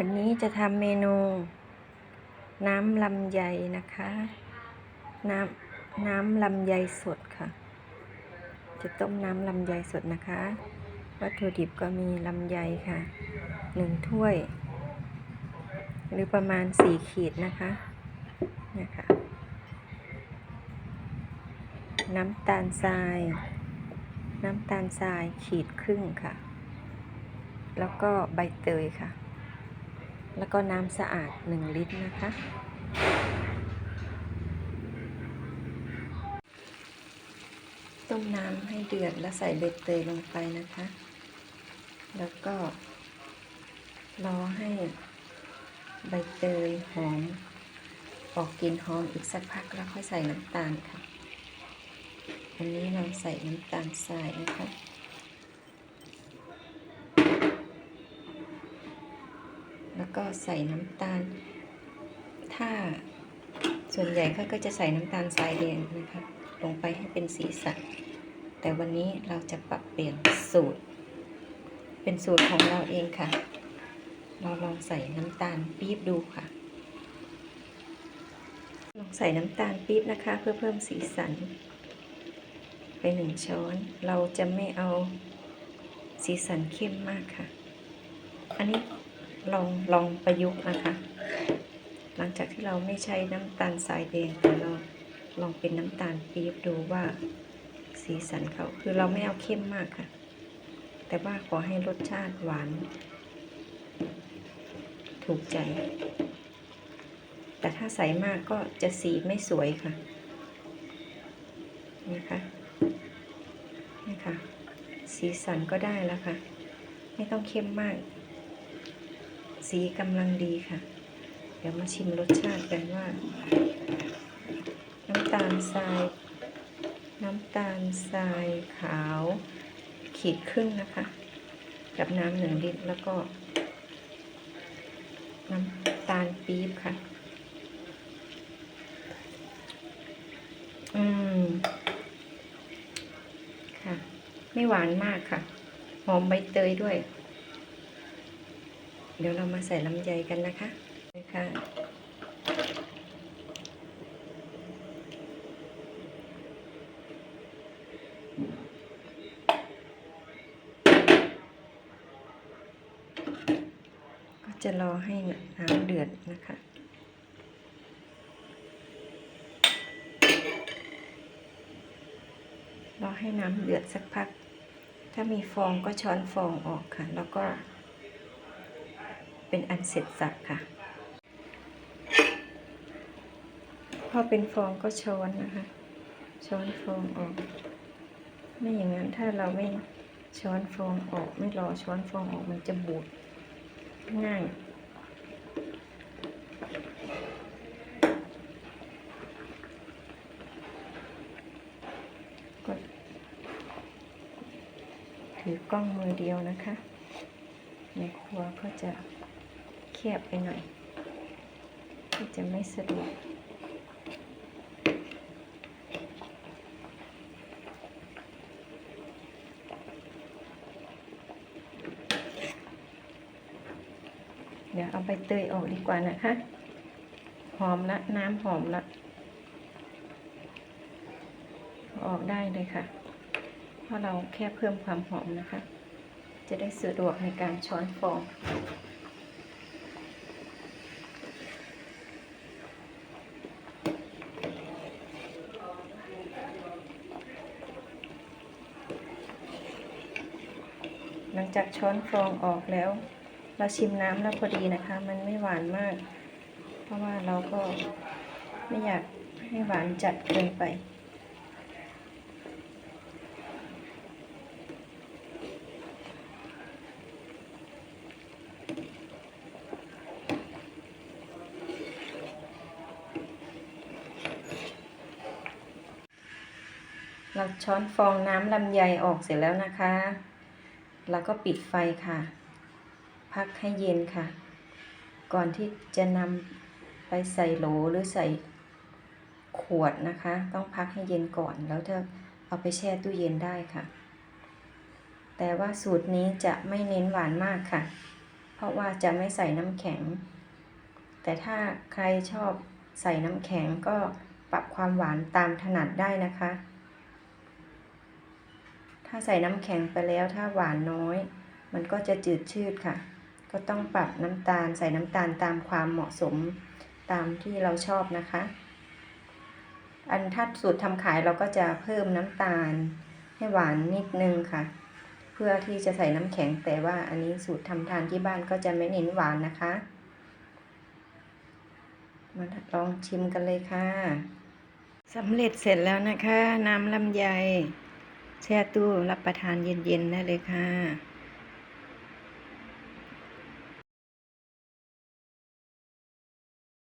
วันนี้จะทำเมนู น้ำลำไยนะคะ น้ำน้ำลำไยสดค่ะ จะต้มน้ำลำไยสดนะคะ วัตถุดิบก็มีลำไยค่ะหนึ่งถ้วย หรือประมาณสี่ขีดนะคะเนี่ยค่ะ น้ำตาลทราย น้ำตาลทรายขีดครึ่งค่ะ แล้วก็ใบเตยค่ะ แล้วก็น้ำสะอาด 1 ลิตรนะคะ ต้มน้ำให้เดือดแล้วใส่ใบเตยลงไปนะคะ แล้วก็รอให้ใบเตยหอม ออกกลิ่นหอมอีกสักพักแล้วค่อยใส่น้ำตาลค่ะ อันนี้เราใส่น้ำตาลทรายนะคะ แล้วก็ใส่น้ำตาล ถ้าส่วนใหญ่เขาก็จะใส่น้ำตาลทรายแดงนะคะลงไปให้เป็นสีสันแต่วันนี้เราจะปรับเปลี่ยนสูตร เป็นสูตรของเราเองค่ะ เราลองใส่น้ำตาลปี๊บดูค่ะ ลองใส่น้ำตาลปี๊บนะคะ เพื่อเพิ่มสีสัน ไปหนึ่งช้อน เราจะไม่เอาสีสันเข้มมากค่ะ อันนี้ ลองลองประยุกต์นะคะ หลังจากที่เราไม่ใช้น้ำตาลทรายแดงแต่เราลองเป็นน้ำตาลปี๊บดูว่าสีสันเขาคือเราไม่เอาเข้มมากค่ะ แต่ว่าขอให้รสชาติหวาน ถูกใจ แต่ถ้าใส่มากก็จะสีไม่สวยค่ะนี่ค่ะนี่ค่ะ สีสันก็ได้แล้วค่ะ ไม่ต้องเข้มมาก สีกำลังดีค่ะ เดี๋ยวมาชิมรสชาติกันว่า น้ำตาลทราย น้ำตาลทรายขาว ขีดครึ่งนะคะ กับน้ำหนึ่งลิตรแล้วก็ น้ำตาลปี๊บค่ะ อืม ค่ะ ไม่หวานมากค่ะ หอมใบเตยด้วย เดี๋ยวเรามาใส่ลำไยกันนะคะนะคะก็จะรอให้น้ำเดือดนะคะรอให้น้ำเดือดสักพัก ถ้ามีฟองก็ช้อนฟองออกค่ะ แล้วก็ เป็นอันเสร็จสับค่ะ พอเป็นฟองก็ช้อนนะคะ ช้อนฟองออก ไม่อย่างนั้นถ้าเราไม่ช้อนฟองออกไม่รอช้อนฟองออกมันจะบูดง่ายกดถือกล้องมือเดียวนะคะ ในครัวก็จะ แคบไปหน่อยก็จะไม่สะดวกเดี๋ยวเอาใบเตยออกดีกว่านะคะ หอมละน้ำหอมละ ออกได้เลยค่ะ เพราะเราแค่เพิ่มความหอมนะคะ จะได้สะดวกในการช้อนฟอง หลังจากช้อนฟองออกแล้ว เราชิมน้ำแล้วพอดีนะคะ มันไม่หวานมาก เพราะว่าเราก็ไม่อยากให้หวานจัดเกินไป เราช้อนฟองน้ำลำไยออกเสร็จแล้วนะคะ เราก็ปิดไฟค่ะ พักให้เย็นค่ะ ก่อนที่จะนำไปใส่โหลหรือใส่ขวดนะคะ ต้องพักให้เย็นก่อนแล้วจะเอาไปแช่ตู้เย็นได้ค่ะ แต่ว่าสูตรนี้จะไม่เน้นหวานมากค่ะ เพราะว่าจะไม่ใส่น้ำแข็ง แต่ถ้าใครชอบใส่น้ำแข็งก็ปรับความหวานตามถนัดได้นะคะ ถ้าใส่น้ำแข็งไปแล้วถ้าหวานน้อย มันก็จะจืดชืดค่ะ ก็ต้องปรับน้ำตาลใส่น้ำตาลตามความเหมาะสมตามที่เราชอบนะคะ อันถ้าสูตรทำขายเราก็จะเพิ่มน้ำตาลให้หวานนิดนึงค่ะ เพื่อที่จะใส่น้ำแข็งแต่ว่าอันนี้สูตรทำทานที่บ้านก็จะไม่เน้นหวานนะคะ มาลองชิมกันเลยค่ะสำเร็จเสร็จแล้วนะคะ น้ำลำไย แช่ตู้รับประทานเย็นๆได้เลยค่ะ